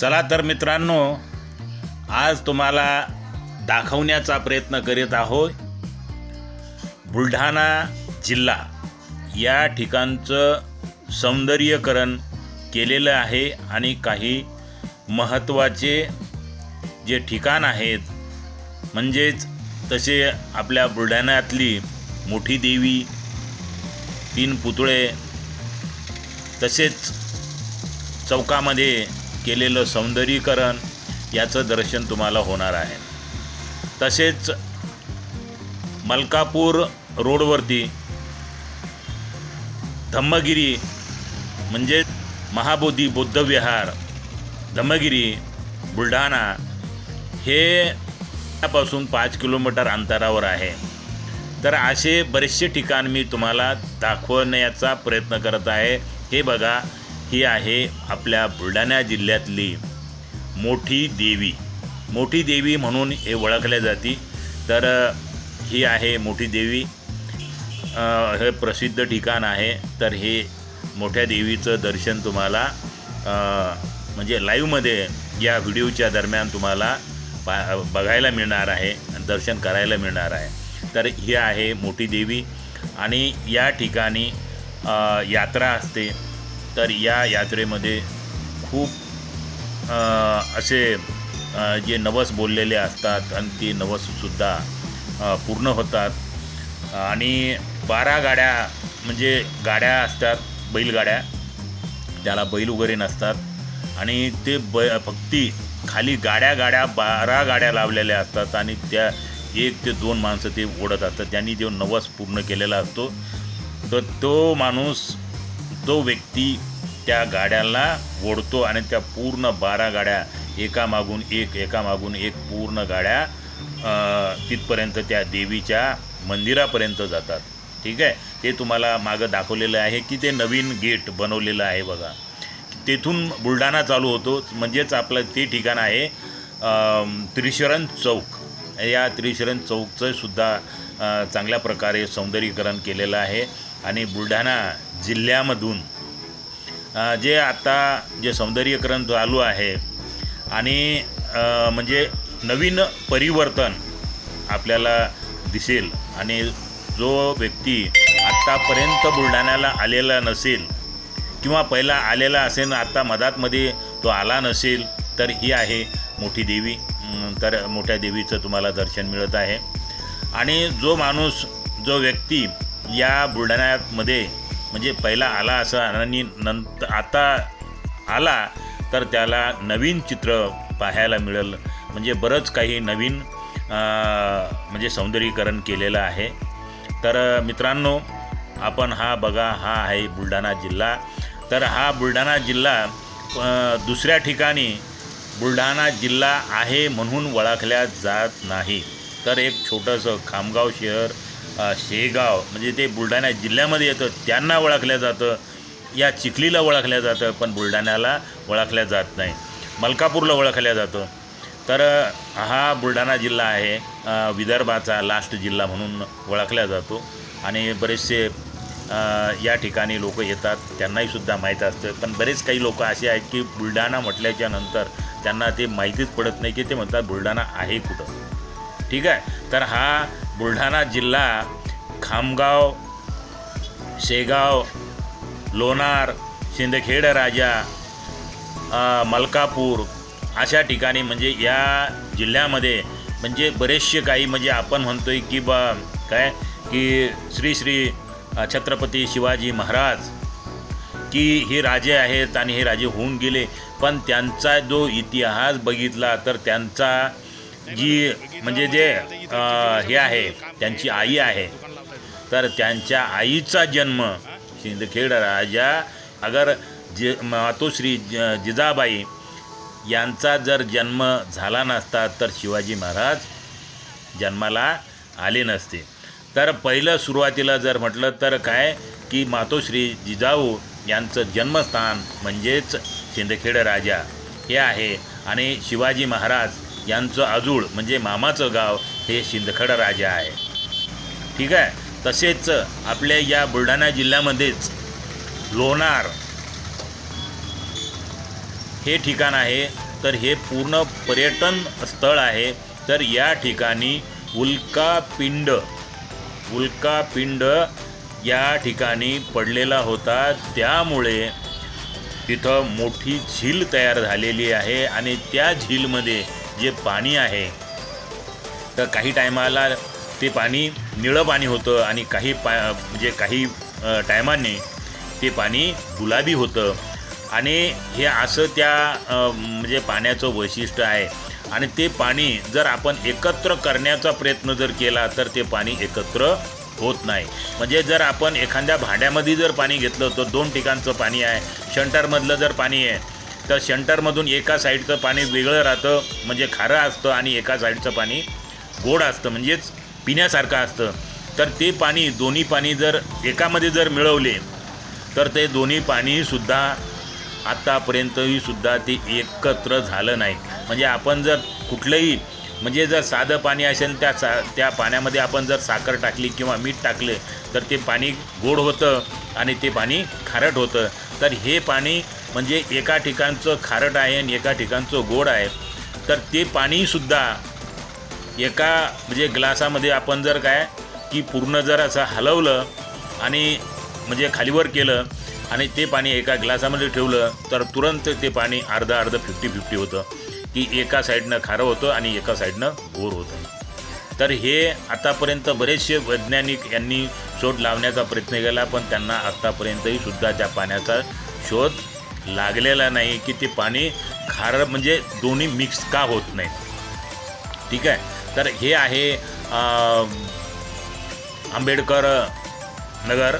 चला तर मित्रांनो आज तुम्हाला दाखवण्याचा प्रयत्न करीत आहोत. बुलढाणा जिल्हा या ठिकाणचं सौंदर्यकरण केलेलं आहे आणि काही महत्त्वाचे जे ठिकाण आहेत म्हणजेच तसे आपल्या बुलढाण्यातली मोठी देवी तीन पुतळे तसेच चौकामध्ये केलेलं सौंदर्यीकरण याचं दर्शन तुम्हाला होणार आहे. तसेच मलकापूर रोडवरती धम्मगिरी म्हणजे महाबोधी बुद्धविहार धम्मगिरी बुलढाणा हे पासून पाच किलोमीटर अंतरावर आहे. तर असे बरेचसे ठिकाण मी तुम्हाला दाखवण्याचा प्रयत्न करत आहे. हे बघा ही आहे आपल्या बुलढाणा जिल्ह्यातली मोठी देवी. मोठी देवी म्हणून हे ओळखल्या जाते. तर ही आहे मोठी देवी. हे प्रसिद्ध ठिकाण आहे. तर हे मोठ्या देवीचं दर्शन तुम्हाला म्हणजे लाईव्हमध्ये या व्हिडिओच्या दरम्यान तुम्हाला पा बघायला मिळणार आहे दर्शन करायला मिळणार आहे. तर ही आहे मोठी देवी. आणि या ठिकाणी यात्रा असते. तर या यात्रेमध्ये खूप असे जे नवस बोललेले असतात आणि ते नवससुद्धा पूर्ण होतात. आणि बारा गाड्या म्हणजे गाड्या असतात बैलगाड्या. त्याला बैल वगैरे नसतात. आणि ते ब फक्ती खाली गाड्या गाड्या बारा गाड्या लावलेल्या असतात आणि त्या एक ते दोन माणसं ते ओढत असतात. त्यांनी जो नवस पूर्ण केलेला असतो तर तो माणूस तो व्यक्ती त्या गाड्याला ओढतो आणि त्या पूर्ण बारा गाड्या एकामागून एक एकामागून एक पूर्ण गाड्या तिथपर्यंत त्या देवीच्या मंदिरापर्यंत जातात. ठीक आहे? ते तुम्हाला मागं दाखवलेलं आहे की ते नवीन गेट बनवलेलं आहे बघा. तेथून बुलढाणा चालू होतो. म्हणजेच आपलं ते ठिकाण आहे त्रिशरण चौक. या त्रिशरण चौकचं सुद्धा चांगल्या प्रकारे सौंदर्यीकरण केलेलं आहे. आणि बुलढाणा जिल्ह्यामधून जे आता जे सौंदर्यीकरण चालू आहे आणि म्हणजे नवीन परिवर्तन आपल्याला दिसेल आणि जो व्यक्ती आत्तापर्यंत बुलढाण्याला आलेला नसेल किंवा पहिला आलेला असेल आत्ता मधातमध्ये तो आला नसेल तर ही आहे मोठी देवी. तर मोठ्या देवीचं तुम्हाला दर्शन मिळत आहे. आणि जो माणूस जो व्यक्ती या बुलढाण्यामध्ये म्हणजे पहिला आला असं आणि नंतर आता आला तर त्याला नवीन चित्र पाहायला मिळेल. म्हणजे बरंच काही नवीन म्हणजे सौंदर्यीकरण केलेलं आहे. तर मित्रांनो आपण हा बघा हा आहे बुलढाणा जिल्हा. तर हा बुलढाणा जिल्हा दुसऱ्या ठिकाणी बुलढाणा जिल्हा आहे म्हणून ओळखल्या जात नाही. तर एक छोटंसं खामगाव शहर शेगाव म्हणजे ते बुलढाणा जिल्ह्यामध्ये येतं त्यांना ओळखलं जातं. या चिखलीला ओळखलं जातं पण बुलढाण्याला ओळखल्या जात नाही. मलकापूरला ओळखलं जातं. तर हा बुलढाणा जिल्हा आहे. विदर्भाचा लास्ट जिल्हा म्हणून ओळखला जातो. आणि बरेचसे या ठिकाणी लोक येतात. त्यांनाही सुद्धा माहीत असतं. पण बरेच काही लोक असे आहेत की बुलढाणा म्हटल्याच्या नंतर त्यांना ते माहितीच पडत नाही की ते म्हणतात बुलढाणा आहे कुठं. ठीक आहे? तर हा बुलढाणा जिल्हा खामगाव शेगाव लोणार शिंदखेड राजा मलकापूर अशा ठिकाणी म्हणजे या जिल्ह्यामध्ये म्हणजे बरेचसे काही म्हणजे आपण म्हणतो आहे की बा काय? की श्री श्री छत्रपती शिवाजी महाराज की हे राजे आहेत आणि हे राजे होऊन गेले. पण त्यांचा जो इतिहास बघितला तर त्यांचा जी म्हणजे जे हे आहे त्यांची आई आहे तर त्यांच्या आईचा जन्म सिंदखेड राजा अगर जे मातोश्री जिजाबाई यांचा जर जन्म झाला नसता तर शिवाजी महाराज जन्माला आले नसते. तर पहिलं सुरुवातीला जर म्हटलं तर काय की मातोश्री जिजाऊ यांचं जन्मस्थान म्हणजेच शिंदखेड राजा हे आहे. आणि शिवाजी महाराज यांचं आजूळ म्हणजे मामाचं गाव हे शिंदखेड राजा आहे. ठीक आहे? तसेच आपल्या या बुलढाणा जिल्ह्यामध्येच लोणार हे ठिकाण आहे. तर हे पूर्ण पर्यटन स्थळ आहे. तर या ठिकाणी उल्कापिंड उल्कापिंड या ठिकाणी पडलेला होता. त्यामुळे तिथं मोठी झील तयार झालेली आहे आणि त्या झीलमध्ये जे पाणी आहे तर काही टायमाला ते पाणी निळं पाणी होतं आणि काही पा म्हणजे काही टायमाने ते पाणी गुलाबी होतं. आणि हे असं त्या म्हणजे पाण्याचं वैशिष्ट्य आहे. आणि ते पाणी जर आपण एकत्र करण्याचा प्रयत्न जर केला तर ते पाणी एकत्र होत नाही. म्हणजे जर आपण एखाद्या भांड्यामध्ये जर पाणी घेतलं तर दोन ठिकाणचं पाणी आहे. शंटरमधलं जर पाणी आहे तर शंटरमधून एका साईडचं पाणी वेगळं राहतं म्हणजे खारं असतं आणि एका साईडचं पाणी गोड असतं म्हणजेच पिण्यासारखं असतं. तर ते पाणी दोन्ही पाणी जर एकामध्ये जर मिळवले तर ते दोन्ही पाणीसुद्धा आत्तापर्यंतही सुद्धा ते एकत्र झालं नाही. म्हणजे आपण जर कुठलंही म्हणजे जर साधं पाणी असेल त्या सा त्या पाण्यामध्ये आपण जर साखर टाकली किंवा मीठ टाकले तर ते पाणी गोड होतं आणि ते पाणी खारट होतं. तर हे पाणी म्हणजे एका ठिकाणचं खारट आहे आणि एका ठिकाणचं गोड आहे तर ते पाणीसुद्धा एका म्हणजे ग्लासामध्ये आपण जर काय की पूर्ण जर असं हलवलं आणि म्हणजे खालीवर केलं आणि ते पाणी एका ग्लासामध्ये ठेवलं तर तुरंत ते पाणी अर्धं अर्धं फिफ्टी फिफ्टी होतं की एका साईडनं खारं होतं आणि एका साईडनं गोड होतं. तर हे आतापर्यंत बरेचसे वैज्ञानिक यांनी शोध लावण्याचा प्रयत्न केला पण त्यांना आत्तापर्यंतही सुद्धा त्या पाण्याचा शोध लागलेला नाही की ते पाणी खारं म्हणजे दोन्ही मिक्स का होत नाही. ठीक आहे? तर हे आहे आंबेडकर नगर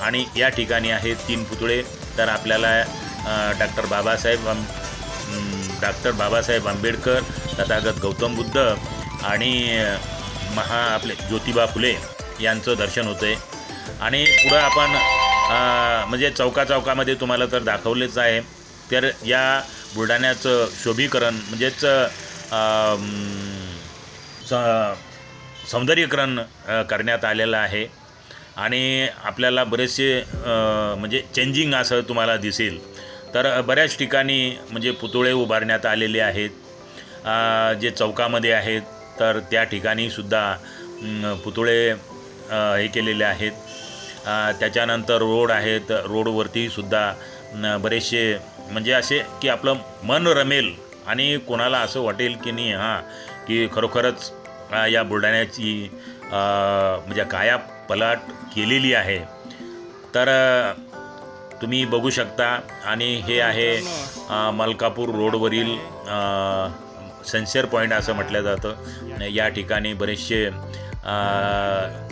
आणि या ठिकाणी आहे तीन पुतळे. तर आपल्याला डॉक्टर बाबासाहेब आं- डॉक्टर बाबासाहेब आंबेडकर तथागत गौतम बुद्ध आणि महा आपले ज्योतिबा फुले यांचं दर्शन होतं आहे आणि पुढं आपण म्हणजे चौका चौकामध्ये तुम्हाला तर दाखवलेच आहे. तर या बुलढाण्याचं शोभीकरण म्हणजेच स सौंदर्यीकरण करण्यात आलेलं आहे. आणि आपल्याला बरेचसे म्हणजे चेंजिंग असं तुम्हाला दिसेल. तर बऱ्याच ठिकाणी म्हणजे पुतळे उभारण्यात आलेले आहेत. जे चौकामध्ये आहेत तर त्या ठिकाणीसुद्धा पुतळे हे केलेले आहेत. त्याच्यानंतर रोड आहेत रोडवरती सुद्धा बरेचसे म्हणजे असे की आपलं मन रमेल आणि कोणाला असं वाटेल की नाही हां की खरोखरच या बुलढाण्याची म्हणजे काया पलाट केलेली आहे. तर तुम्ही बघू शकता आणि हे आहे मलकापूर रोडवरील अ, सेन्सर पॉईंट असं म्हटलं जातं. या ठिकाणी बरेचसे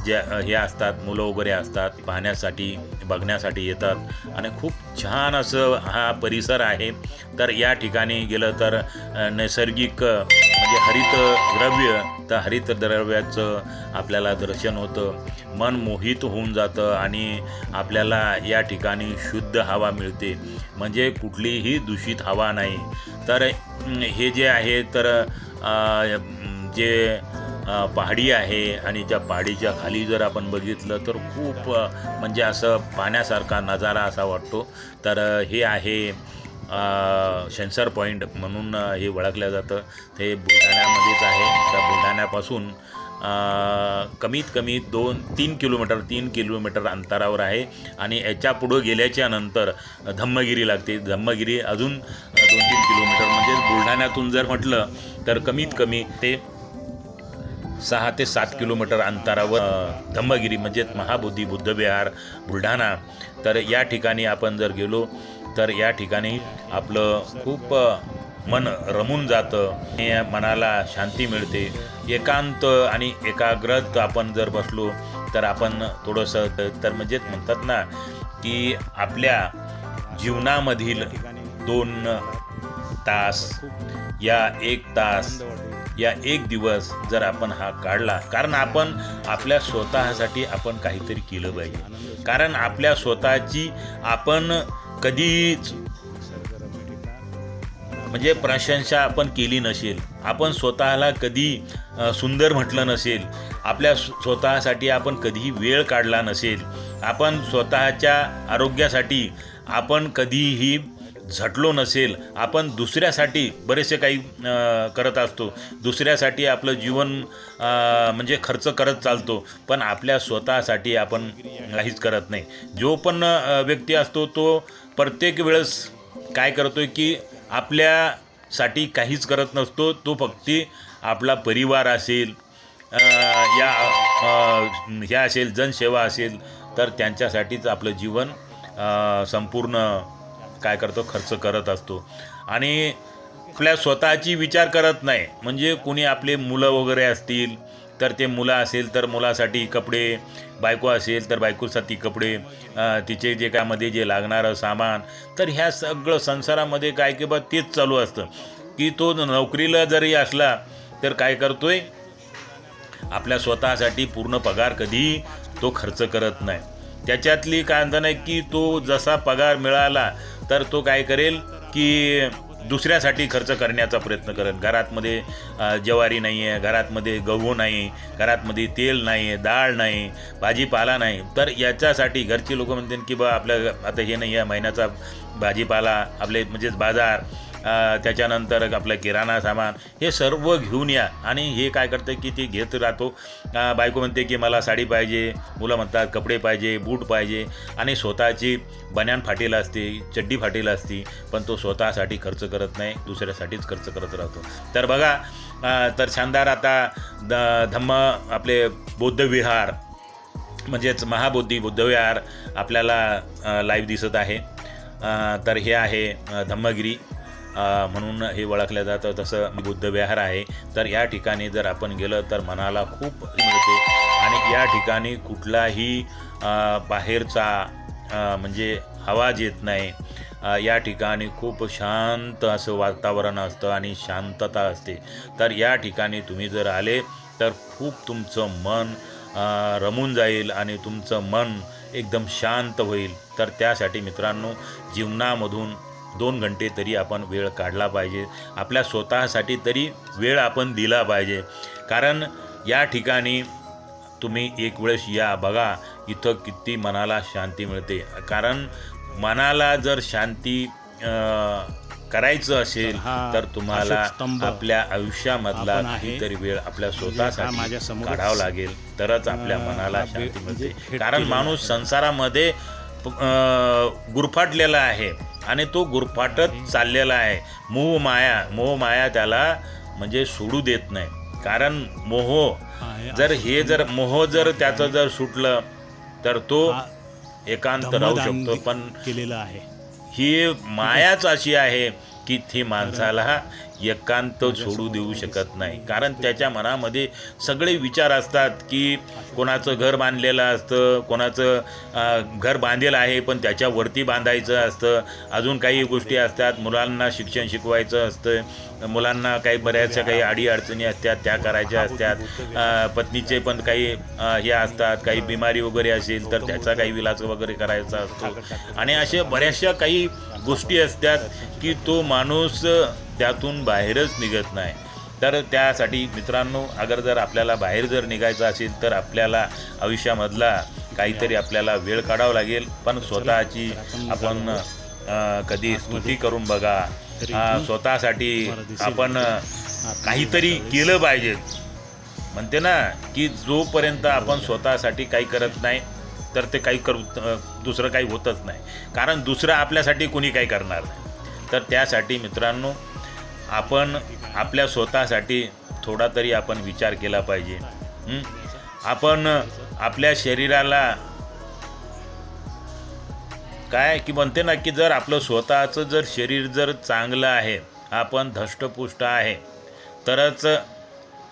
जे हे असतात मुलं वगैरे असतात पाहण्यासाठी बघण्यासाठी येतात. आणि खूप छान असं हा परिसर आहे. तर या ठिकाणी गेलं तर नैसर्गिक म्हणजे हरित द्रव्य तर हरित द्रव्याचं आपल्याला दर्शन होतं. मन मोहित होऊन जातं आणि आपल्याला या ठिकाणी शुद्ध हवा मिळते. म्हणजे कुठलीही दूषित हवा नाही. तर हे जे आहे तर जे पहाडी आहे आणि त्या पहाडीच्या खाली जर आपण बघितलं तर खूप म्हणजे असं पाण्यासारखा नजारा असा वाटतो. तर हे आहे सेन्सर पॉईंट म्हणून हे ओळखलं जातं. ते बुलढाण्यामध्येच आहे. त्या बुलढाण्यापासून कमीत कमी दोन तीन किलोमीटर तीन किलोमीटर अंतरावर आहे. आणि याच्या पुढं गेल्याच्यानंतर धम्मगिरी लागते. धम्मगिरी अजून दोन तीन किलोमीटर. म्हणजे बुलढाण्यातून जर म्हटलं तर कमीत कमी ते सहा ते सात किलोमीटर अंतरावर धम्मगिरी म्हणजेच महाबोधी बुद्धविहार बुलढाणा. तर या ठिकाणी आपण जर गेलो तर या ठिकाणी आपलं खूप मन रमून जातं. हे मनाला शांती मिळते. एकांत आणि एकाग्रत आपण जर बसलो तर आपण थोडंसं तर म्हणजेच म्हणतात ना की आपल्या जीवनामधील दोन तास या एक तास या एक दिवस जर आपण हा काढला कारण आपण आपल्या स्वतःसाठी आपण काहीतरी केलं पाहिजे. कारण आपल्या स्वतःची आपण कधीच म्हणजे प्रशंसा आपण केली नसेल आपण स्वतःला कधी सुंदर म्हटलं नसेल आपल्या स्वतःसाठी आपण कधीही वेळ काढला नसेल आपण स्वतःच्या आरोग्यासाठी आपण कधीही झटलो नसेल आपण दुसऱ्यासाठी बरेचसे काही करत असतो. दुसऱ्यासाठी आपलं जीवन म्हणजे खर्च करत चालतो पण आपल्या स्वतःसाठी आपण काहीच करत नाही. जो पण व्यक्ती असतो तो प्रत्येक वेळेस काय करतोय की आपल्यासाठी काहीच करत नसतो तो फक्त आपला परिवार असेल या हे ह्या असेल जनसेवा असेल तर त्यांच्यासाठीच आपलं जीवन संपूर्ण काय करतो खर्च करत असतो. आणि आपल्या स्वतःची विचार करत नाही. म्हणजे कुणी आपले मुलं वगैरे असतील तर ते मुलं असेल तर मुलासाठी कपडे बायको असेल तर बायकोसाठी कपडे तिचे जे काय मध्ये जे लागणारं सामान तर ह्या सगळं संसारामध्ये काय की बा तेच चालू असतं. की तो नोकरीला जरी असला तर काय करतोय? आपल्या स्वतःसाठी पूर्ण पगार कधी तो खर्च करत नाही. त्याच्यातली काय म्हणता नाही की तो जसा पगार मिळाला तर तो काय करेल की दुसऱ्यासाठी खर्च करण्याचा प्रयत्न करेल. घरातमध्ये ज्वारी नाही आहे घरातमध्ये गहू नाही घरातमध्ये तेल नाही आहे डाळ नाही भाजीपाला नाही. तर याच्यासाठी घरची लोक म्हणतात की बा आपल्या आता हे नाही आहे महिन्याचा भाजीपाला आपले म्हणजेच बाजार त्याच्यानंतर आपलं किराणा सामान हे सर्व घेऊन या. आणि हे काय करतं की ते घेत राहतो. बायको म्हणते की मला साडी पाहिजे मुलं म्हणतात कपडे पाहिजे बूट पाहिजे. आणि स्वतःची बन्यान फाटेल असते चड्डी फाटेल असती पण तो स्वतःसाठी खर्च करत नाही दुसऱ्यासाठीच खर्च करत राहतो. तर बघा तर शानदार आता द धम्म आपले बौद्धविहार म्हणजेच महाबोधी बुद्धविहार आपल्याला लाईव्ह दिसत आहे. तर हे आहे धम्मगिरी. म्हणून हे ओळखलं जातं. तसं बुद्धविहार आहे. तर या ठिकाणी जर आपण गेलं तर मनाला खूप मिळते. आणि या ठिकाणी कुठलाही बाहेरचा म्हणजे आवाज येत नाही. या ठिकाणी खूप शांत असं वातावरण असतं आणि शांतता असते. तर या ठिकाणी तुम्ही जर आले तर खूप तुमचं मन रमून जाईल आणि तुमचं मन एकदम शांत होईल. तर त्यासाठी मित्रांनो जीवनामधून दोन घंटे तरी आपण वेळ काढला पाहिजे. आपल्या स्वतःसाठी तरी वेळ आपण दिला पाहिजे. कारण या ठिकाणी तुम्ही एक वेळेस या बघा इथं किती मनाला शांती मिळते. कारण मनाला जर शांती करायचं असेल तर तुम्हाला आपल्या आयुष्यामधला. काहीतरी वेळ आपल्या हा स्वतःसाठी काढावं लागेल. तरच आपल्या मनाला शांती म्हणजे मिळते. कारण माणूस. संसारामध्ये गुरफाटलेला आहे. आणि तो गुरफाटत चाललेला आहे. मोह माया मोह माया त्याला म्हणजे सोडू देत नाही. कारण मोह. जर हे जर मोह जर त्याचं जर सुटलं तर तो एकांत राहू शकतो. पण केलेलं आहे. ही मायाच अशी आहे की ती माणसाला एकांत सोडू देऊ शकत नाही. कारण त्याच्या मनामध्ये सगळे विचार असतात की कोणाचं घर बांधलेलं असतं कोणाचं घर बांधेल आहे पण त्याच्यावरती बांधायचं असतं. अजून काही गोष्टी असतात मुलांना शिक्षण शिकवायचं असतं. मुलांना काही बऱ्याचशा काही अडी अडचणी असतात त्या करायच्या असतात. पत्नीचे पण काही हे असतात काही बिमारी वगैरे असेल तर त्याचा काही विलास वगैरे करायचा असतो. आणि अशा बऱ्याचशा काही गोष्टी असतात की तो माणूस त्यातून बाहेरच निघत नाही. तर त्यासाठी मित्रांनो अगर जर आपल्याला बाहेर जर निघायचं असेल तर आपल्याला आयुष्यामधला काहीतरी आपल्याला वेळ काढावा लागेल. पण स्वतःची आपण कधी स्तुती करून बघा. स्वतःसाठी आपण काहीतरी केलं पाहिजे. म्हणते ना की जोपर्यंत आपण स्वतःसाठी काही करत नाही तर ते काही करू दुसरं काही होतच नाही. कारण दुसरं आपल्यासाठी कोणी काही करणार नाही. तर त्यासाठी मित्रांनो आपण आपल्या स्वतःसाठी थोडा तरी आपण विचार केला पाहिजे? आपण आपल्या शरीराला काय की म्हणते ना की जर आपलं स्वतःचं जर शरीर जर चांगलं आहे आपण धष्टपुष्ट आहे तरच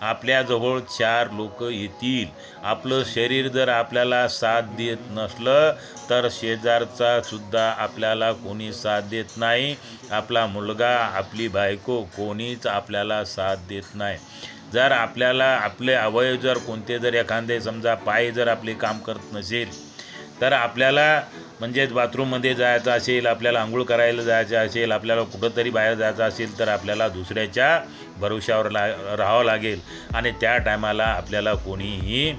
आपल्याजवळ चार लोक येतील. आपलं शरीर जर आपल्याला साथ देत नसलं तर शेजारचा सुद्धा आपल्याला कोणी साथ देत नाही. आपला मुलगा आपली बायको कोणीच आपल्याला साथ देत नाही. जर आपल्याला आपले अवयव जर कोणते जर एखादे समजा पाय जर आपले काम करत नसेल तर आपल्याला म्हणजेच बाथरूममध्ये जायचं असेल आपल्याला आंघोळ करायला जायचं असेल आपल्याला कुठंतरी बाहेर जायचं असेल तर आपल्याला दुसऱ्याच्या भरोश्यावर ला राहावं लागेल. आणि त्या टायमाला आपल्याला कोणीही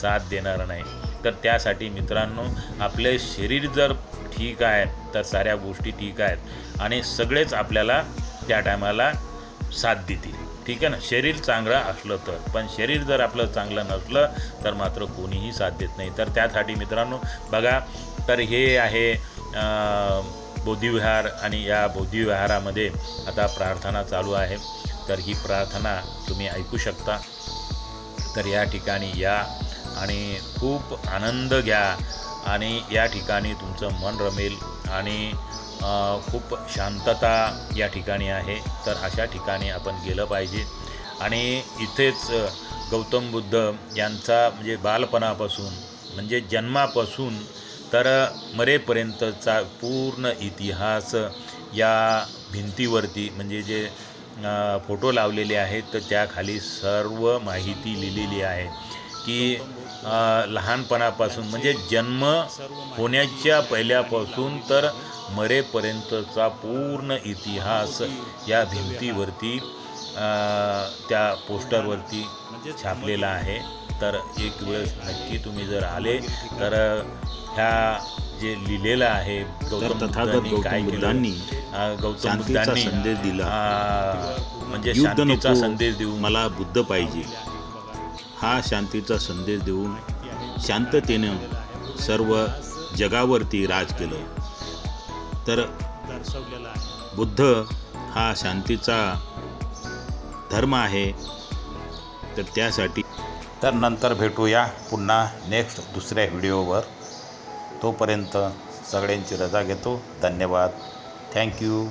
साथ देणार नाही. तर त्यासाठी मित्रांनो आपले शरीर जर ठीक आहे तर साऱ्या गोष्टी ठीक आहेत. आणि सगळेच आपल्याला त्या टायमाला साथ देतील. ठीक आहे ना? शरीर चांगलं असलं तर. पण शरीर जर आपलं चांगलं नसलं तर मात्र कोणीही साथ देत नाही. तर त्यासाठी मित्रांनो बघा तर हे आहे बोधिविहार बौद्धिविहार आणि या बौद्धिविहारामध्ये आता प्रार्थना चालू आहे. तर ही प्रार्थना तुम्ही ऐकू शकता. तर या ठिकाणी या आणि खूप आनंद घ्या आणि या ठिकाणी तुमचं मन रमेल आणि खूप शांतता या ठिकाणी आहे. तर अशा ठिकाणी आपण गेलं पाहिजे. आणि इथेच गौतम बुद्ध यांचा म्हणजे बालपणापासून म्हणजे जन्मापासून तर मरेपर्यंतचा पूर्ण इतिहास या भिंतीवरती म्हणजे जे फोटो लावलेले आहेत तर त्याखाली सर्व माहिती लिहिलेली आहे की लहानपणापासून म्हणजे जन्म होण्याच्या पहिल्यापासून तर मरेपर्यंतचा पूर्ण इतिहास या भिंतीवरती त्या पोस्टरवरती छापलेला आहे. तर एक वेळेस नक्की तुम्ही जर आले तर ह्या जे लिहिलेलं आहे गौतम बुद्धांनी काय केलं? गौतम शांतीचा बुद्धांनी संदेश दिला. म्हणजे शांतीचा संदेश देऊन मला बुद्ध पाहिजे. हा शांतीचा संदेश देऊन शांततेनं सर्व जगावरती राज केलं. तर बुद्ध हा शांतीचा धर्म आहे. तर त्यासाठी तर नंतर भेटूया पुन्हा नेक्स्ट दुसऱ्या व्हिडिओवर. तोपर्यंत सगळ्यांची रजा घेतो. धन्यवाद. थँक्यू